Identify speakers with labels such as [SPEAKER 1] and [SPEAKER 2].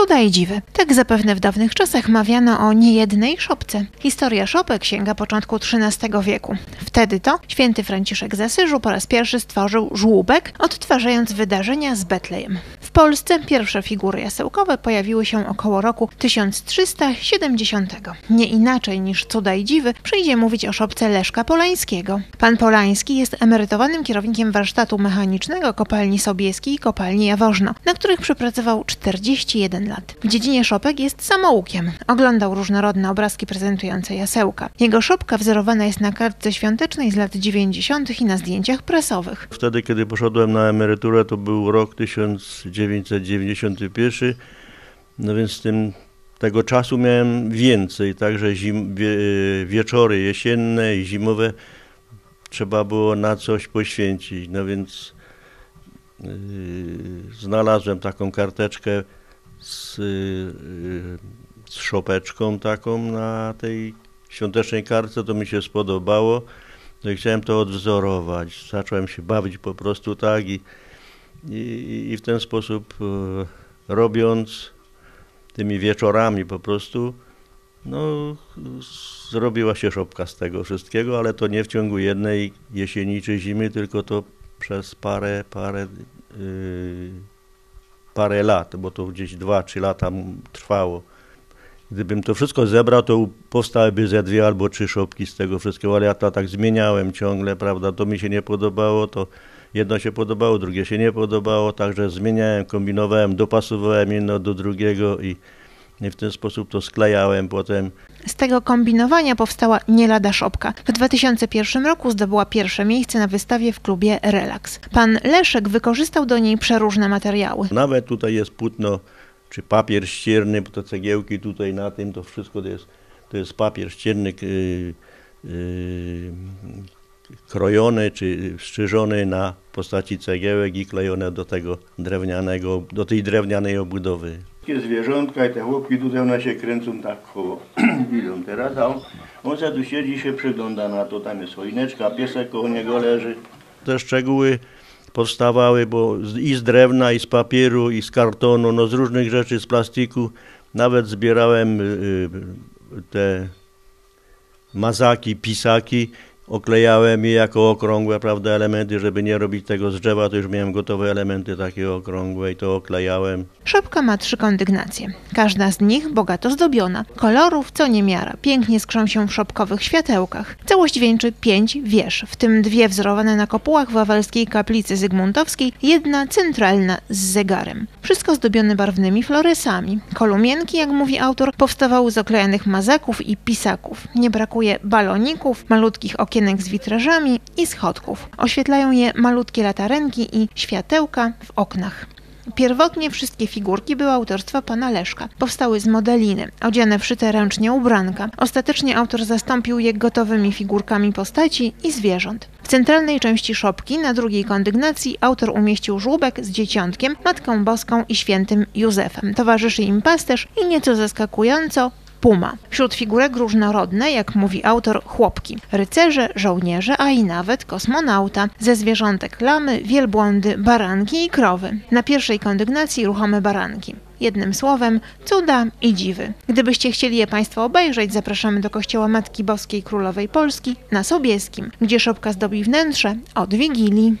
[SPEAKER 1] Cuda i dziwy. Tak zapewne w dawnych czasach mawiano o niejednej szopce. Historia szopek sięga początku XIII wieku. Wtedy to święty Franciszek z Asyżu po raz pierwszy stworzył żłóbek, odtwarzając wydarzenia z Betlejem. W Polsce pierwsze figury jasełkowe pojawiły się około roku 1370. Nie inaczej niż cuda i dziwy przyjdzie mówić o szopce Leszka Polańskiego. Pan Polański jest emerytowanym kierownikiem warsztatu mechanicznego kopalni Sobieskiej i kopalni Jaworzno, na których przepracował 41 lat. W dziedzinie szopek jest samoukiem. Oglądał różnorodne obrazki prezentujące jasełka. Jego szopka wzorowana jest na kartce świątecznej z lat 90. i na zdjęciach prasowych.
[SPEAKER 2] Wtedy, kiedy poszedłem na emeryturę, to był rok 1991, no więc tym, tego czasu miałem więcej, także zim, wie, wieczory jesienne i zimowe trzeba było na coś poświęcić, no więc yy, znalazłem taką karteczkę z, yy, z szopeczką taką na tej świątecznej kartce, to mi się spodobało. No i chciałem to odwzorować. Zacząłem się bawić po prostu tak i, i, i w ten sposób e, robiąc tymi wieczorami po prostu, no zrobiła się szopka z tego wszystkiego, ale to nie w ciągu jednej jesieni czy zimy, tylko to przez parę, parę, yy, parę lat, bo to gdzieś dwa, trzy lata trwało. Gdybym to wszystko zebrał, to powstałyby ze dwie albo trzy szopki z tego wszystkiego, ale ja to tak zmieniałem ciągle, prawda, to mi się nie podobało, to jedno się podobało, drugie się nie podobało, także zmieniałem, kombinowałem, dopasowałem jedno do drugiego i, i w ten sposób to sklejałem potem.
[SPEAKER 1] Z tego kombinowania powstała nie lada szopka. W 2001 roku zdobyła pierwsze miejsce na wystawie w klubie Relax. Pan Leszek wykorzystał do niej przeróżne materiały.
[SPEAKER 2] Nawet tutaj jest płótno czy papier ścierny, bo te cegiełki tutaj na tym, to wszystko to jest, to jest papier ścierny yy, yy, krojony czy strzyżony na postaci cegiełek i klejone do tego drewnianego, do tej drewnianej obudowy. Takie zwierzątka i te chłopki tutaj one się kręcą tak koło, idą teraz, a on, on tu siedzi się przygląda na to, tam jest choineczka, piesek koło niego leży. Te szczegóły powstawały, bo i z drewna, i z papieru, i z kartonu, no z różnych rzeczy, z plastiku. Nawet zbierałem y, y, te mazaki, pisaki oklejałem je jako okrągłe prawda, elementy, żeby nie robić tego z drzewa, to już miałem gotowe elementy takie okrągłe i to oklejałem.
[SPEAKER 1] Szopka ma trzy kondygnacje. Każda z nich bogato zdobiona. Kolorów co niemiara. Pięknie skrzą się w szopkowych światełkach. Całość wieńczy pięć wież, w tym dwie wzorowane na kopułach wawelskiej kaplicy zygmuntowskiej, jedna centralna z zegarem. Wszystko zdobione barwnymi floresami. Kolumienki, jak mówi autor, powstawały z oklejanych mazaków i pisaków. Nie brakuje baloników, malutkich okien okienek z witrażami i schodków. Oświetlają je malutkie latarenki i światełka w oknach. Pierwotnie wszystkie figurki były autorstwa pana Leszka. Powstały z modeliny, odziane w szyte ręcznie ubranka. Ostatecznie autor zastąpił je gotowymi figurkami postaci i zwierząt. W centralnej części szopki, na drugiej kondygnacji, autor umieścił żłóbek z dzieciątkiem, Matką Boską i świętym Józefem. Towarzyszy im pasterz i nieco zaskakująco puma. Wśród figurek różnorodne, jak mówi autor, chłopki, rycerze, żołnierze, a i nawet kosmonauta. Ze zwierzątek lamy, wielbłądy, baranki i krowy. Na pierwszej kondygnacji ruchome baranki. Jednym słowem, cuda i dziwy. Gdybyście chcieli je Państwo obejrzeć, zapraszamy do Kościoła Matki Boskiej Królowej Polski na Sobieskim, gdzie szopka zdobi wnętrze od Wigilii.